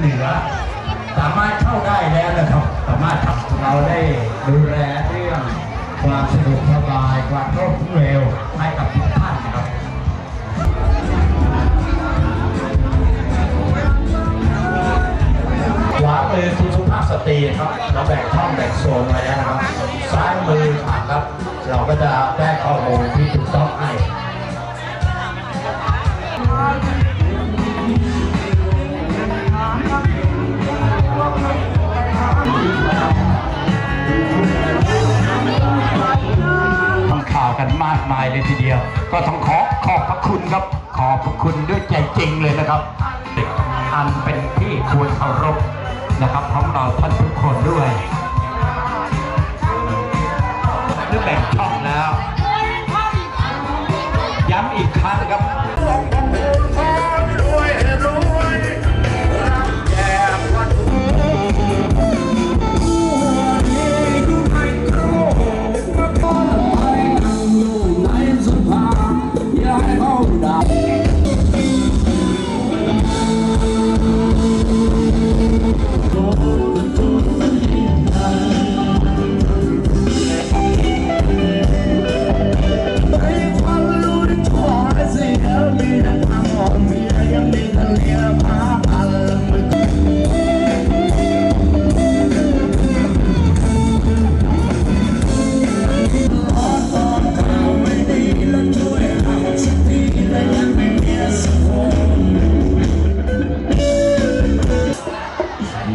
เหนือ สามารถเข้าได้แล้วนะครับ สามารถทำเราได้ดูแลเรื่องความสะดวกสบายความรวดเร็วให้กับทุกท่านนะครับขวามือคุณสุภาพสตรีครับเราแบ่งช่องแบ่งโซนไว้แล้วนะครับซ้ายมือผ่านครับ เราก็จะได้ข้อมูลที่ถูกต้องให้ กันมากมายเลยทีเดียว ก็ต้องขอขอบพระคุณครับ ขอบพระคุณด้วยใจจริงเลยนะครับ อันเป็นที่ควรเคารพนะครับของเราท่านทุกคนด้วยนึกแบ่งช่องแล้ว ย้ำอีกครั้งครับ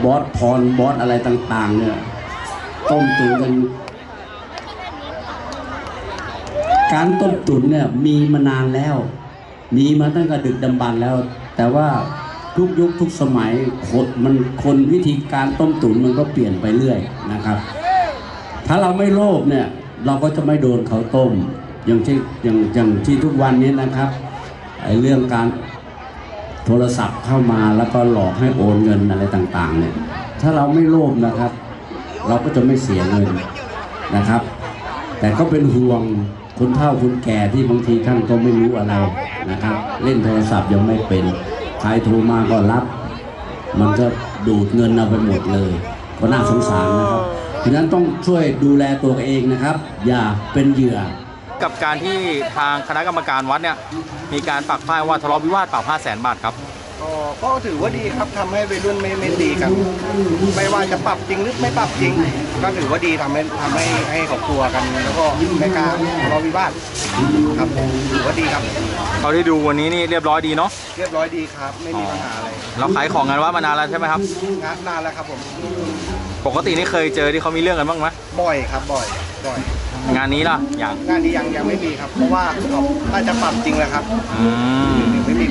บอสพรบอสอะไรต่าง ๆ เนี่ย ต้มตุ๋นกัน การต้มตุ๋นเนี่ยมีมานานแล้ว มีมาตั้งแต่ดึกดำบรรแล้ว แต่ว่าทุกยุคทุกสมัยคนมันคนวิธีการต้มตุ๋นมันก็เปลี่ยนไปเรื่อยนะครับ ถ้าเราไม่โลภเนี่ย เราก็จะไม่โดนเขาต้ม อย่างที่อย่างอย่างที่ทุกวันนี้นะครับไอ้เรื่องการ โทรศัพท์เข้ามาแล้วก็หลอกให้โอนเงินอะไรต่างๆเนี่ยถ้าเราไม่โลภนะครับ เราก็จะไม่เสียเงินนะครับ แต่ก็เป็นห่วงคนเฒ่าคนแก่ที่บางทีท่านก็ไม่รู้อะไรนะครับ เล่นโทรศัพท์ยังไม่เป็นใครโทรมาก็รับ มันก็ดูดเงินเอาไปหมดเลย ก็น่าสงสารนะครับฉะนั้นต้องช่วยดูแลตัวเองนะครับ อย่าเป็นเหยื่อ กับการที่ทางคณะกรรมการวัดเนี่ยมีการปักป้ายว่าทะเลาะวิวาสเปล่า5 0 0แสนบาทครับ ก็ก็ถือว่าดีครับทำให้วัยรุ่นไม่ไม่ตีกันไม่ว่าจะปรับจริงหรือไม่ปรับจริง ก็ถือว่าดีทำให้ทำให้ให้เขากลัวกัน แล้วก็ไม่กล้าทะเลาะวิวาทครับถือว่าดีครับ เขาได้ดูวันนี้นี่เรียบร้อยดีเนาะเรียบร้อยดีครับ ไม่มีปัญหาอะไรเราขายของกันว่ามานานแล้วใช่ไหมครับ งานนานแล้วครับผม ปกตินี่เคยเจอที่เขามีเรื่องกันบ้างไหมบ่อยครับบ่อยบ่อย งานนี้ล่ะอย่างงานนี้ยังยังไม่มีครับ เพราะว่าเขาน่าจะปรับจริงแล้วครับอืม ไม่มี